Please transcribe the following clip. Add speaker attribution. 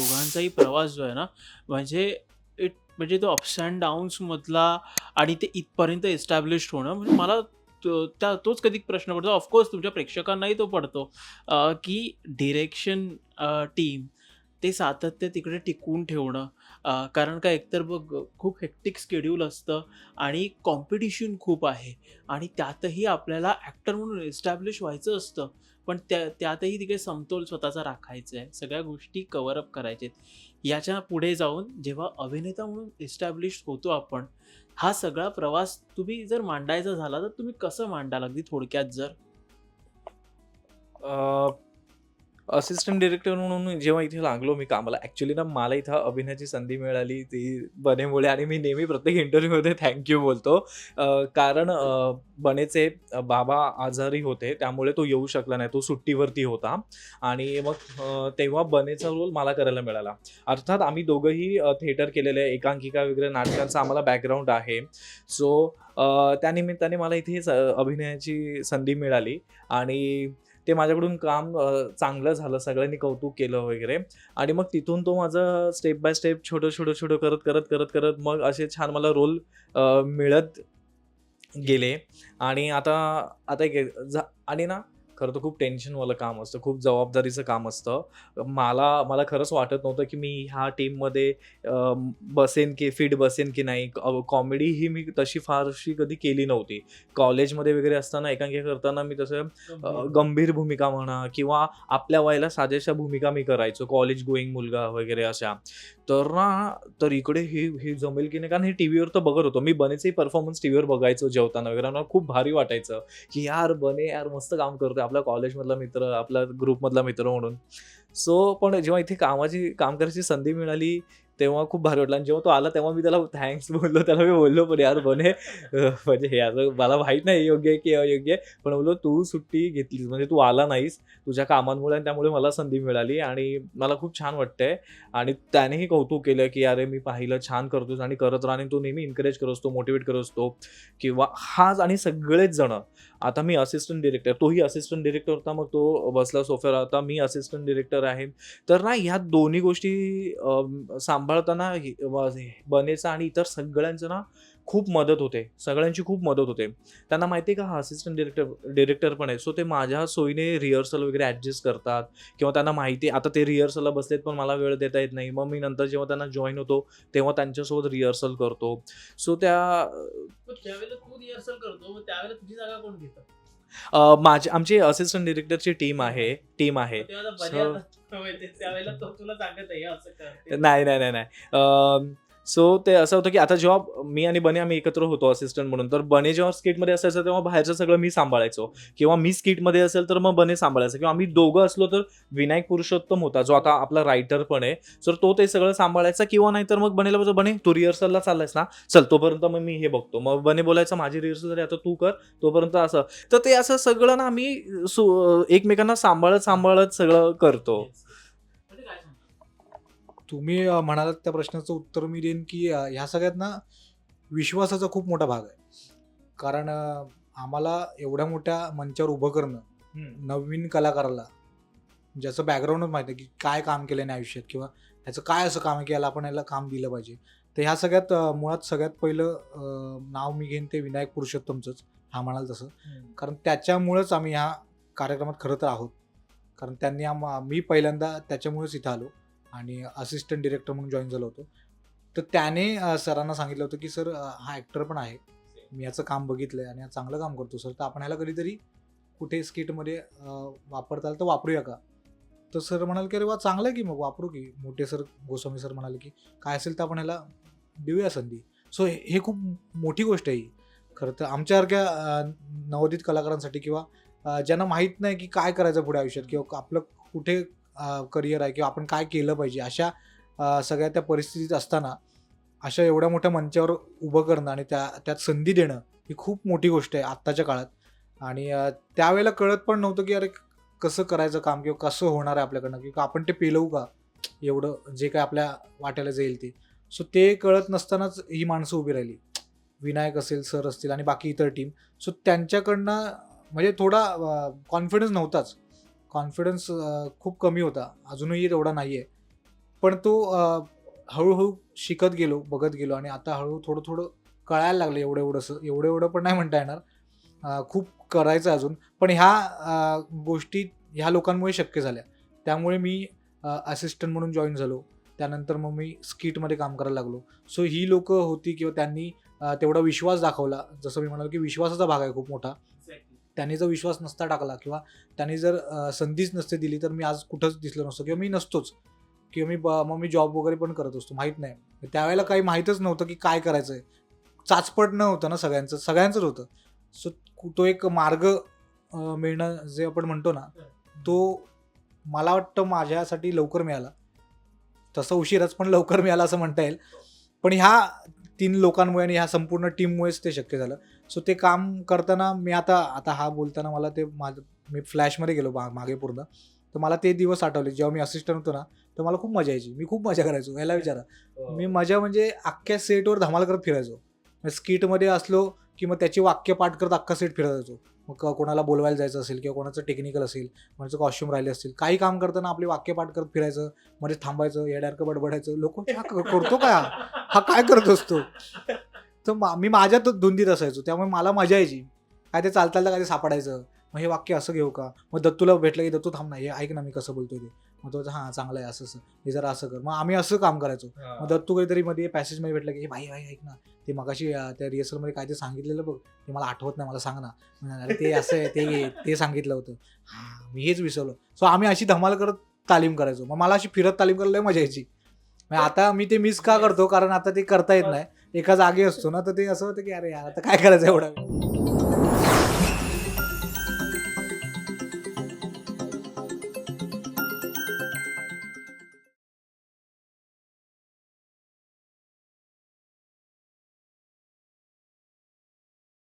Speaker 1: दोघांचाही प्रवास जो आहे ना म्हणजे इट म्हणजे तो अप्स अँड डाऊन्समधला आणि ते इथपर्यंत एस्टॅब्लिश्ड होणं म्हणजे मला तो त्या तोच कधी प्रश्न पडतो. ऑफकोर्स तुमच्या प्रेक्षकांनाही तो पडतो की डिरेक्शन टीम ते सातत्य तिकडे टिकवून ठेवणं कारण का एकतर बघ खूप हेक्टिक स्केड्यूल असतं आणि कॉम्पिटिशन खूप आहे आणि त्यातही आपल्याला ॲक्टर म्हणून एस्टॅब्लिश व्हायचं असतं. पण त्या त्यातही तिकडे समतोल स्वतःचा राखायचा आहे. सगळ्या गोष्टी कव्हरअप करायच्या आहेत याच्यापुढे जाऊन जेव्हा अभिनेता म्हणून एस्टॅब्लिश होतो आपण हा सगळा प्रवास तुम्ही जर मांडायचा झाला तर तुम्ही कसं मांडाल? अगदी थोडक्यात जर.
Speaker 2: असिस्टंट डिरेक्टर म्हणून जेव्हा इथे लागलो मी कामाला ॲक्च्युली ना मला इथं अभिनयाची संधी मिळाली ती बनेमुळे आणि मी नेहमी प्रत्येक इंटरव्ह्यूमध्ये थँक्यू बोलतो. कारण बनेचे बाबा आजारी होते त्यामुळे तो येऊ शकला नाही तो सुट्टीवरती होता. आणि मग तेव्हा बनेचा रोल मला करायला मिळाला. अर्थात आम्ही दोघंही थिएटर केलेले एकांकिका वगैरे नाटकांचा आम्हाला बॅकग्राऊंड आहे. सो त्यानिमित्ताने मला इथे स- अभिनयाची संधी मिळाली. आणि ते माझ्याकडून काम चांगलं झालं सगळ्यांनी कौतुक केलं वगैरे. आणि मग तिथून तो माझं स्टेप बाय स्टेप छोटं छोटं छोटं करत करत करत करत मग असे छान मला रोल मिळत गेले. आणि आता आता एक आणि ना खरं तर खूप टेन्शनवालं काम असतं खूप जबाबदारीचं काम असतं. मला मला खरंच वाटत नव्हतं की मी ह्या टीममध्ये बसेन की फिट बसेन की नाही. कॉमेडी ही मी तशी फारशी कधी केली नव्हती. कॉलेजमध्ये वगैरे असताना एकांकिका करताना मी तसं गंभीर भूमिका. म्हणा किंवा आपल्या वयाला साजेशा भूमिका मी करायचो. कॉलेज गोईंग मुलगा वगैरे अशा. तर ना तर इकडे हे हे जमेल की नाही कारण हे टी व्हीवर तर बघत होतो. मी बनेचही परफॉर्मन्स टी व्हीवर बघायचो जेवताना वगैरे. मला खूप भारी वाटायचं की यार बने यार मस्त काम करतोय. आपल्या कॉलेजमधला मित्र आपला ग्रुपमधला मित्र म्हणून. सो पण जेव्हा इथे कामाची काम करायची संधी मिळाली तेव्हा खूप भारी वाटलं. आणि जेव्हा तो आला तेव्हा मी त्याला थँक्स बोललो. त्याला मी बोललो पण यार बने. म्हणजे हे असं मला माहीत नाही योग्य आहे की अयोग्य आहे. पण बोललो तू सुट्टी घेतलीस म्हणजे तू आला नाहीस. तुझ्या कामांमुळे आणि त्यामुळे मला संधी मिळाली आणि मला खूप छान वाटतंय. आणि त्यानेही कौतुक केलं की अरे मी पाहिलं छान करतोस आणि करत राहणे तो नेहमी एनकरेज करत असतो मोटिवेट करत असतो. किंवा हाच आणि सगळेच जण. आता मी असिस्टंट डिरेक्टर तोही असिस्टंट डिरेक्टर होता मग तो बसला सोफ्यावर आता मी असिस्टंट डिरेक्टर आहे. तर ना ह्या दोन्ही गोष्टी सांभाळ सांभाळताना हे- बनेचा आणि इतर सगळ्यांचं ना खूप मदत होते. सगळ्यांची खूप मदत होते. त्यांना माहिती आहे का हा असिस्टंट डिरेक्टर डिरेक्टर पण आहे. सो ते माझ्या सोयीने रिहर्सल वगैरे ॲडजस्ट करतात. किंवा त्यांना माहिती आहे, आता ते रिहर्सलला बसलेत पण मला वेळ देता येत नाही. मग मी नंतर जेव्हा त्यांना जॉईन होतो तेव्हा त्यांच्यासोबत रिहर्सल करतो. सो त्या
Speaker 1: त्यावेळेला तू रिहर्सल करतो त्यावेळेला तुझी जागा कोण घेतं?
Speaker 2: अ, माझी आमची असिस्टंट डिरेक्टरची टीम आहे टीम आहे.
Speaker 1: तेव्हा
Speaker 2: So-
Speaker 1: त्यावेळेला तो तुला सांगत आहे असं कर
Speaker 2: नाही नाही नाही नाही. सो ते असं होतं की आता जेव्हा मी आणि बने आम्ही एकत्र होतो असिस्टंट म्हणून तर बने जेव्हा स्किटमध्ये असायचं तेव्हा बाहेरचं सगळं मी सांभाळायचो. किंवा मी स्किटमध्ये असेल तर मग बने सांभाळायचं. किंवा आम्ही दोघं असलो तर विनायक पुरुषोत्तम होता जो आता आपला रायटर पण आहे. तर तो ते सगळं सांभाळायचा. किंवा नाही तर मग बनेला बोलायचं बने तू रिहर्सलला चाललायस ना? चल तोपर्यंत मग मी हे बघतो. मग बने बोलायचं माझी रिहर्सल झाली आता तू कर. तोपर्यंत असं. तर ते असं सगळं ना आम्ही एकमेकांना सांभाळत सांभाळत सगळं करतो.
Speaker 3: तुम्ही म्हणालात त्या प्रश्नाचं उत्तर मी देईन की ह्या सगळ्यात ना विश्वासाचा खूप मोठा भाग आहे. कारण आम्हाला एवढ्या मोठ्या मंचावर उभं करणं नवीन कलाकाराला ज्याचं बॅकग्राऊंडच माहिती आहे की काय काम केलं नाही आयुष्यात किंवा ह्याचं काय असं काम आहे की याला आपण याला काम दिलं पाहिजे. तर ह्या सगळ्यात मुळात सगळ्यात पहिलं नाव मी घेईन ते विनायक पुरुषोत्तमचंच. हा म्हणाल तसं. कारण त्याच्यामुळंच आम्ही ह्या कार्यक्रमात खरं तर आहोत. कारण त्यांनी आम मी पहिल्यांदा त्याच्यामुळेच इथं आलो. आणि असिस्टंट डिरेक्टर म्हणून जॉईन झालो होतो. तर त्याने सरांना सांगितलं होतं की सर हा ॲक्टर पण आहे. मी याचं काम बघितलं आहे आणि हा चांगलं काम करतो सर. तर आपण ह्याला कधीतरी कुठे स्किटमध्ये वापरता आलं तर वापरूया का? तर सर म्हणाले की अरे वा चांगलं आहे की मग वापरू की. मोठे सर गोस्वामी सर म्हणाले की काय असेल तर आपण ह्याला देऊया संधी. सो हे खूप मोठी गोष्ट आहे ही. खरं तर आमच्यासारख्या नवोदित कलाकारांसाठी किंवा ज्यांना माहीत नाही की काय करायचं पुढे आयुष्यात किंवा आपलं कुठे करिअर आहे किंवा आपण काय केलं पाहिजे अशा सगळ्या त्या परिस्थितीत असताना अशा एवढ्या मोठ्या मंचावर उभं करणं आणि त्या त्यात संधी देणं ही खूप मोठी गोष्ट आहे आत्ताच्या काळात. आणि त्यावेळेला कळत पण नव्हतं की अरे कसं करायचं काम किंवा कसं होणार आहे आपल्याकडनं किंवा आपण ते पेलवू का? एवढं जे काय आपल्या वाट्याला जाईल ते. सो ते कळत नसतानाच ही माणसं उभी राहिली. विनायक असेल सर असतील आणि बाकी इतर टीम सो त्यांच्याकडनं म्हणजे थोडा कॉन्फिडन्स नव्हताच. कॉन्फिडन्स खूप कमी होता. अजूनही तेवढा नाही आहे पण तो हळूहळू शिकत गेलो बघत गेलो आणि आता हळूहळू थोडं थोडं कळायला लागलं एवढं एवढंसं एवढं एवढं पण नाही म्हणता येणार. खूप करायचं अजून. पण ह्या गोष्टी ह्या लोकांमुळे शक्य झाल्या. त्यामुळे मी असिस्टंट म्हणून जॉईन झालो. त्यानंतर मग मी स्किटमध्ये काम करायला लागलो. सो ही लोकं होती किंवा त्यांनी तेवढा विश्वास दाखवला. जसं मी म्हणालो की विश्वासाचा भाग आहे खूप मोठा. त्यांनी जर विश्वास नसता टाकला किंवा त्यांनी जर संधीच नसते दिली तर मी आज कुठंच दिसलो नसतो किंवा मी नसतोच. किंवा मी ब- मग मी जॉब वगैरे पण करत असतो माहीत नाही. त्यावेळेला काही माहीतच नव्हतं की काय करायचं आहे चाचपट न होतं ना सगळ्यांचं सगळ्यांचंच होतं. सो तो एक मार्ग मिळणं जे आपण म्हणतो ना तो मला वाटतं माझ्यासाठी लवकर मिळाला. तसं उशीरच पण लवकर मिळाला असं म्हणता येईल. पण ह्या तीन लोकांमुळे आणि ह्या संपूर्ण टीममुळेच ते शक्य झालं. सो ते काम करताना मी आता आता हा बोलताना मला ते माझं मी फ्लॅशमध्ये गेलो मा मागे पूर्ण. तर मला ते दिवस आठवले. जेव्हा मी असिस्टंट होतो ना तर मला खूप मजा यायची. मी खूप मजा करायचो ह्याला विचारा. मी मजा म्हणजे अख्ख्या सेटवर धमाल करत फिरायचो. स्किटमध्ये असलो की मग त्याची वाक्य पाठ करत अख्खा सेट फिरत जायचो. मग कोणाला बोलवायला जायचं असेल किंवा कोणाचं टेक्निकल असेल कोणाचं कॉस्ट्युम राहिले असतील काही काम करताना आपले वाक्यपाठ करत फिरायचं मध्ये थांबायचं येड्यारकं बडबडायचं लोक हा करतो का? हा? काय करत असतो? तर मा- मी माझ्यात धुंदीत असायचो त्यामुळे मला मजा यायची. काय ते चालता चालता काय ते सापडायचं. मग हे वाक्य असं घेऊ का? मग दत्तूला भेटलं की दत्तू थांब ना हे ऐक ना मी कसं बोलतोय ते. मग तो हां चांगलं आहे असं असं. हे जरा असं कर. मग आम्ही असं काम करायचो. मग दत्तू काहीतरी मध्ये पॅसेजमध्ये भेटलं की भाई भाई ऐक ना. ते मगाशी त्या रिहर्सलमध्ये काय ते सांगितलेलं बघ. ते मला आठवत नाही मला सांग ना. ते असं आहे ते ते सांगितलं होतं. हां मी हेच विसरलो. सो आम्ही अशी धमाल करत तालीम करायचो. मग मला अशी फिरत तालीम करायला मजा यायची. आता मी ते मिस का करतो? कारण आता ते करता येत नाही. एका जागी असतो ना तर ते असं होतं की अरे यार आता काय करायचं एवढा?